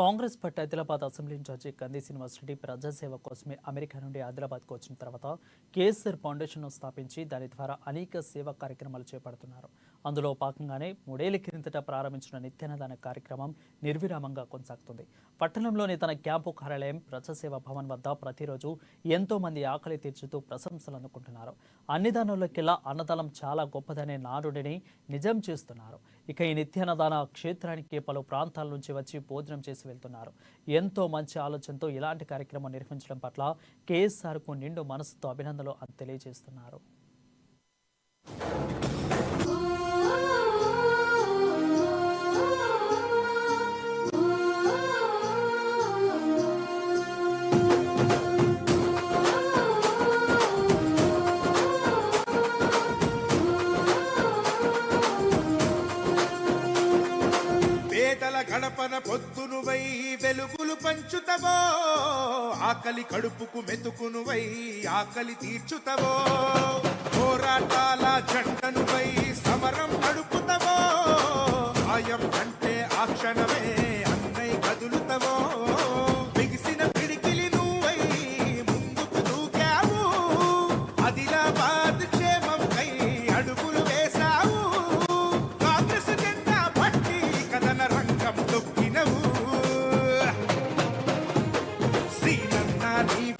Congress party Adilabad assembly incharge Kandi Srinivasa Reddy ప్రజాసేవ కోసమే America నుండి ఆదిలాబాద్కు వచ్చిన తర్వాత కేఎస్ఆర్ ఫౌండేషన్ను స్థాపించి దాని ద్వారా అనేక సేవా కార్యక్రమాలు చేపడుతున్నారు. అందులో భాగంగానే మూడేళ్ళ కిందట ప్రారంభించిన నిత్యాన్నదాన కార్యక్రమం నిర్విరామంగా కొనసాగుతుంది. పట్టణంలోని తన క్యాంపు కార్యాలయం ప్రజాసేవ భవన్ వద్ద ప్రతిరోజు ఎంతో మంది ఆకలి తీర్చుతూ ప్రశంసలు అందుకుంటున్నారు. అన్ని దానాల్లోకెల్లా అన్నదానం చాలా గొప్పదనే నారుడిని నిజం చేస్తున్నారు. ఇక ఈ నిత్యాన్నదాన క్షేత్రానికి పలు ప్రాంతాల నుంచి వచ్చి భోజనం చేసి వెళ్తున్నారు. ఎంతో మంచి ఆలోచనతో ఇలాంటి కార్యక్రమం నిర్వహించడం పట్ల కేఎస్ఆర్కు నిండు మనసుతో అభినందనలు తెలియజేస్తున్నారు. పేటల గడపన పొద్దునువై వెలుగులు పంచుతవో ఆకలి కడుపుకు మెతుకునువై ఆకలి తీర్చుతవో. పోరాటాల జంటనువై సమరం నడుపుతవో ఆయం అంటే ఆ క్షణమే అన్నై కదులుతవో. బిగిసిన పిడికిలి నువ్వై ముందుకు దూకావు అదిలా I need